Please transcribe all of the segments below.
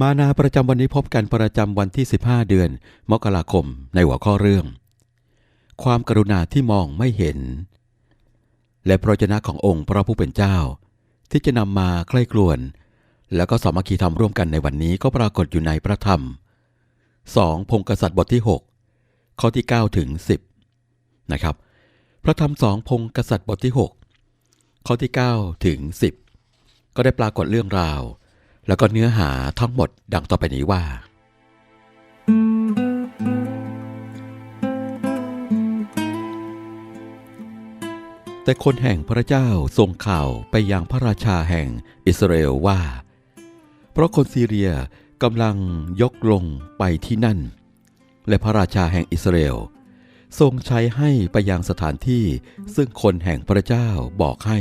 มานาประจำวันนี้พบกันประจำวันที่ 15 เดือน มกราคมในหัวข้อเรื่อง ความกรุณาที่มองไม่เห็น และพระเจนะขององค์พระผู้เป็นเจ้า ที่จะนำมาใคร่ครวญแล้วก็สามัคคีทำร่วมกันในวันนี้ก็ปรากฏอยู่ในพระธรรม 2 พงกษัตริย์บทที่ 6 ข้อที่ 9 ถึง 10 นะครับ พระธรรมสองพงกษัตริย์บทที่ 6 ข้อที่ 9 ถึง 10 ก็ได้ปรากฏเรื่องราว แล้วก็เนื้อหาทั้งหมดดังต่อไปนี้ว่า แต่คนแห่งพระเจ้าส่งข่าวไปยังพระราชาแห่งอิสราเอลว่า เพราะคนซีเรียกำลังยกลงไปที่นั่น และพระราชาแห่งอิสราเอลทรงใช้ให้ไปยังสถานที่ซึ่งคนแห่งพระเจ้าบอกให้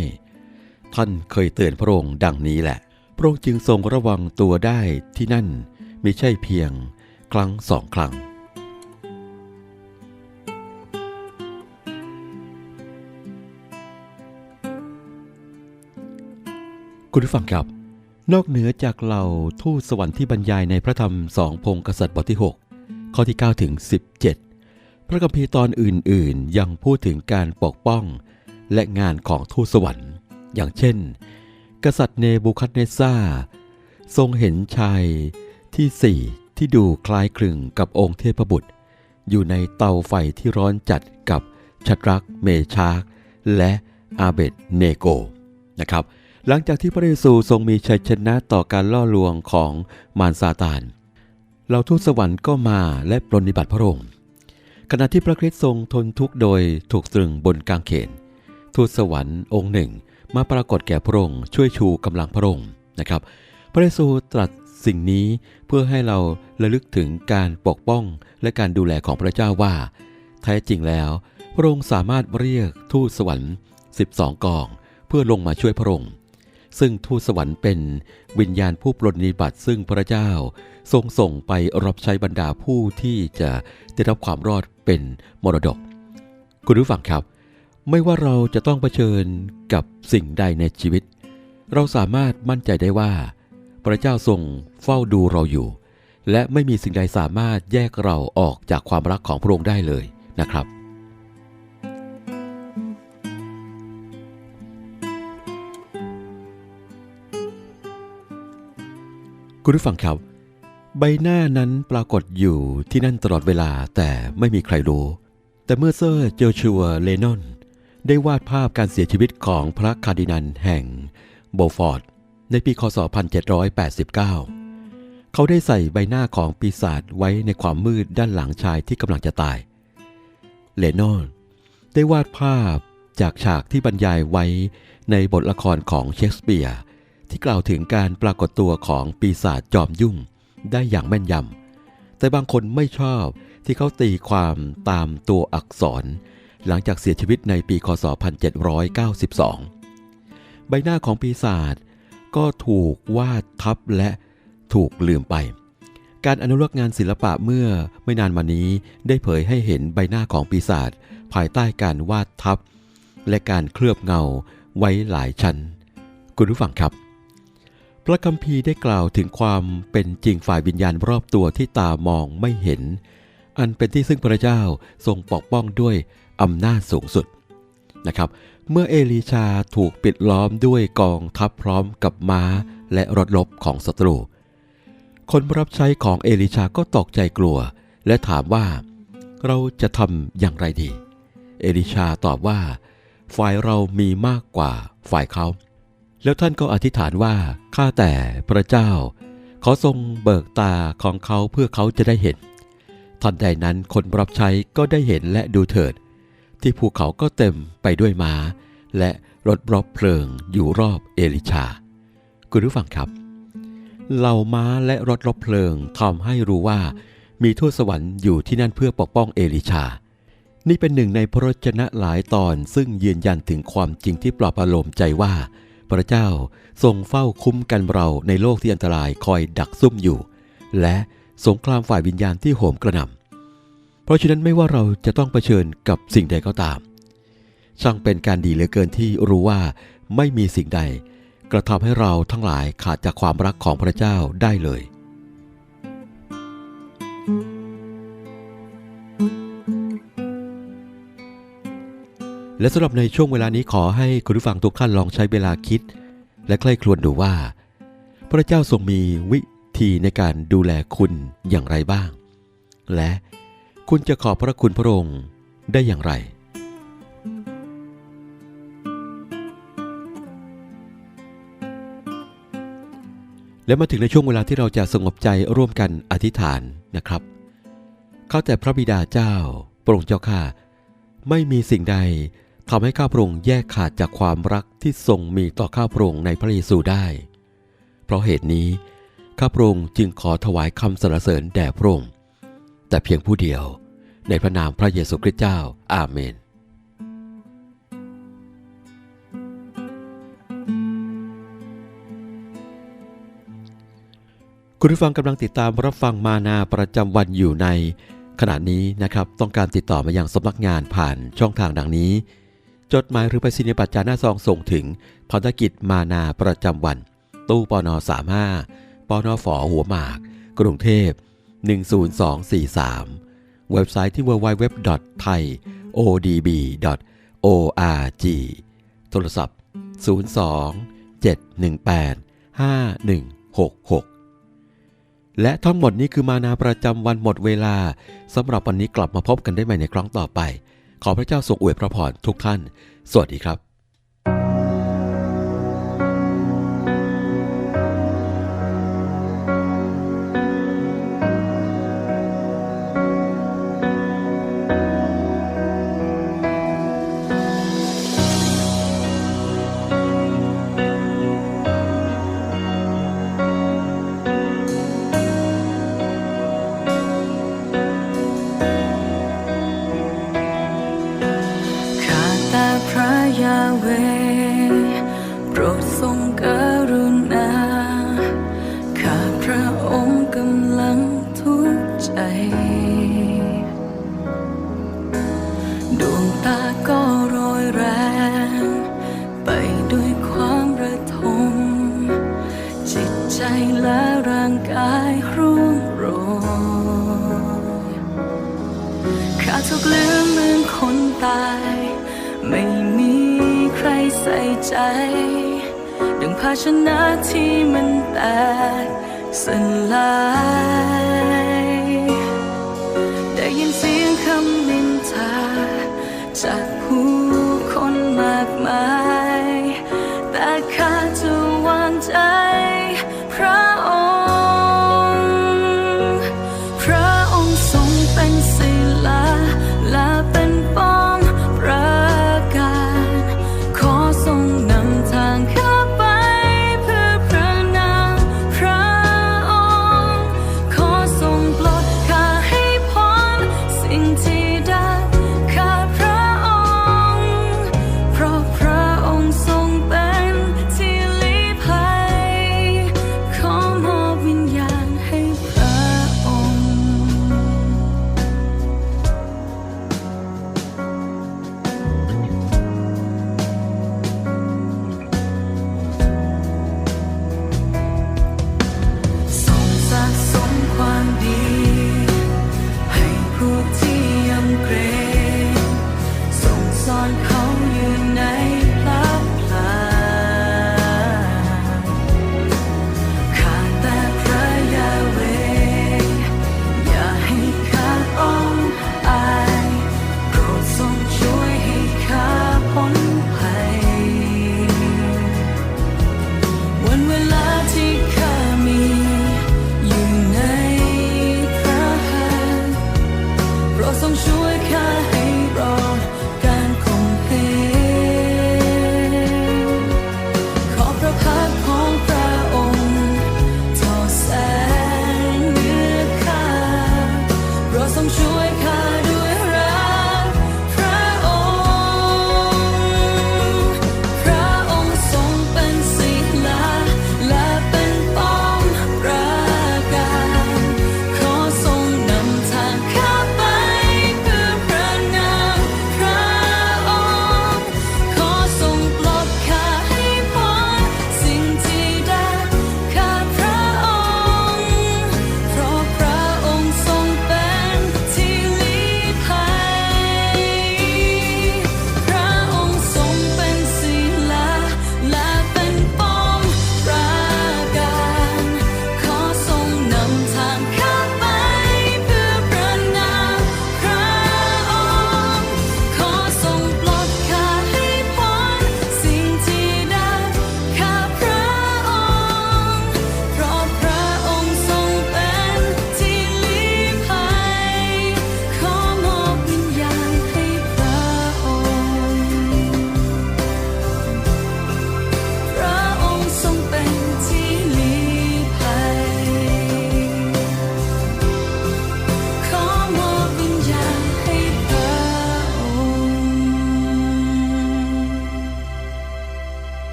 ท่านเคยเตือนพระองค์ดังนี้แหละ ระองค์จึงทรงระวังตัวได้ที่นั่นไม่ใช่เพียงครั้งสองครั้ง คุณผู้ฟังครับ นอกเหนือจากเหล่าทูตสวรรค์ที่บรรยายในพระธรรมสองพงกษัตริย์บทที่ 6 ข้อที่ 9 ถึง 17 พระคัมภีร์ตอนอื่น ๆ ยังพูดถึงการปกป้อง และงานของทูตสวรรค์ อย่างเช่น กษัตริย์เนบูคัดเนซาทรงเห็นชายที่สี่ที่ดูคล้ายคลึงกับองค์เทพบุตร อยู่ในเตาไฟที่ร้อนจัดกับชัดรักเมชากและอาเบดเนโกนะครับหลังจากที่พระเยซูทรงมีชัยชนะต่อการล่อลวงของมารซาตานเหล่าทูตสวรรค์ก็มาและปรนนิบัติพระองค์ขณะที่พระคริสต์ทรงทนทุกข์โดยถูกตรึงบนกางเขน ทูตสวรรค์องค์หนึ่ง มาปรากฏแก่พระองค์ช่วยชูกำลังพระองค์นะครับ พระเยซูตรัสสิ่งนี้เพื่อให้เราระลึกถึงการปกป้องและการดูแลของพระเจ้าว่า แท้จริงแล้ว พระองค์สามารถเรียกทูตสวรรค์ 12 กอง เพื่อลงมาช่วยพระองค์ซึ่งทูตสวรรค์เป็นวิญญาณผู้ปรนนิบัติซึ่งพระเจ้า ทรงส่งไปรับใช้บรรดาผู้ที่จะได้รับความรอดเป็นมรดก คุณผู้ฟังครับ ไม่ว่าเราจะต้องเผชิญกับสิ่งใดในชีวิต เราสามารถมั่นใจได้ว่า พระเจ้าทรงเฝ้าดูเราอยู่ และไม่มีสิ่งใดสามารถแยกเราออกจากความรักของพระองค์ได้เลยนะครับ คุณผู้ฟังครับ ใบหน้านั้นปรากฏอยู่ที่นั่นตลอดเวลาแต่ไม่มีใครรู้แต่เมื่อเซอร์โจอชัวเลนอน ได้วาดภาพการเสียชีวิตของพระคาร์ดินัลแห่งโบฟอร์ดในปีคศ 1789 เขาได้ใส่ใบหน้าของปีศาจไว้ในความมืดด้านหลังชายที่กำลังจะตาย เลนอน ได้วาดภาพจากฉากที่บรรยายไว้ในบทละครของเชคสเปียร์ที่กล่าวถึงการปรากฏตัวของปีศาจจอมยุ่งได้อย่างแม่นยำแต่บางคนไม่ชอบที่เขาตีความตามตัวอักษร หลังจากเสียชีวิตในปีคศ 1792 ใบหน้าของปีศาจก็ถูกวาดทับและถูกลืมไป การอนุรักษ์งานศิลปะเมื่อไม่นานมานี้ได้เผยให้เห็นใบหน้าของปีศาจภายใต้การวาดทับ และการเคลือบเงาไว้หลายชั้น คุณผู้ฟังครับพระคัมภีร์ได้กล่าวถึงความเป็นจริงฝ่ายวิญญาณรอบตัวที่ตามองไม่เห็น อันเป็นที่ซึ่งพระเจ้าทรงปกป้องด้วย อำนาจสูงสุดนะครับ เมื่อเอลีชาถูกปิดล้อมด้วยกองทัพพร้อมกับม้าและรถรบของศัตรู คนรับใช้ของเอลิชาก็ตกใจกลัว และถามว่า เราจะทำอย่างไรดี เอลิชาตอบว่า ฝ่ายเรามีมากกว่าฝ่ายเขา แล้วท่านก็อธิษฐานว่าข้าแต่พระเจ้า ขอทรงเบิกตาของเขาเพื่อเขาจะได้เห็นทันใดนั้นคนรับใช้ก็ได้เห็นและดูเถิด ที่ภูเขาก็เต็มไปด้วยม้า และรถรบเพลิงอยู่รอบเอลิชา คุณผู้ฟังครับ เหล่าม้าและรถรบเพลิงทำให้รู้ว่า มีทูตสวรรค์อยู่ที่นั่นเพื่อปกป้องเอลิชา นี่เป็นหนึ่งในพระวจนะหลายตอนซึ่งยืนยันถึงความจริงที่ปลอบประโลมใจว่า พระเจ้าทรงเฝ้าคุ้มกันเราในโลกที่อันตรายคอยดักซุ่มอยู่ และสงครามฝ่ายวิญญาณที่โหมกระหน่ำ ราะฉะนั้นไม่ว่าเราจะต้องเผชิญกับสิ่งใดก็ตาม ช่างเป็นการดีเหลือเกินที่รู้ว่าไม่มีสิ่งใด กระทำให้เราทั้งหลายขาดจากความรักของพระเจ้าได้เลย และสำหรับในช่วงเวลานี้ขอให้คุณผู้ฟังทุกท่านลองใช้เวลาคิด และใคร่ครวญดูว่า พระเจ้าทรงมีวิธีในการดูแลคุณอย่างไรบ้าง และ คุณจะขอบพระคุณพระองค์ได้อย่างไร และมาถึงในช่วงเวลาที่เราจะสงบใจร่วมกันอธิษฐานนะครับข้าแต่พระบิดาเจ้าโปรดเจ้าข้าไม่มีสิ่งใดทำให้ข้าพระองค์แยกขาดจากความรักที่ทรงมีต่อข้าพระองค์ในพระเยซูได้ เพราะเหตุนี้ข้าพระองค์จึงขอถวายคำสรรเสริญแด่พระองค์ แต่เพียงผู้เดียวในพระนามพระเยซูคริสต์เจ้า อาเมน คุณผู้ฟังกำลังติดตามรับฟังมานาประจำวันอยู่ใน ขณะนี้นะครับต้องการติดต่อมาอยังสำนักงานผ่านช่องทางดังนี้ จดหมายหรือไปสินิบัตรจาหน้าซองส่งถึงภารกิจมานาประจำวัน ตู้ปน35ปนฝหัวหมาก กรุงเทพ 10243 เว็บไซต์ที่ www.thaiodb.org โทรศัพท์ 02 718 5166 และทั้งหมดนี้คือมานาประจำวันหมดเวลาสำหรับวันนี้กลับมาพบกันได้ใหม่ในครั้งต่อไป ขอพระเจ้าทรงอวยพระพรทุกท่าน สวัสดีครับ ยาเวโปรดทรงกรุณา ข้าพระองค์กำลังทุกข์ใจ ดวงตาก็โรยแรง ไปด้วยความระทม จิตใจและร่างกายร่วงโรยข้าถูกลืมเหมือนคนตาย ไม่ ใส่ใจ ดังภาชนะที่มันแตกสลายได้ยินเสียงคำนินทา จากผู้คนมากมาย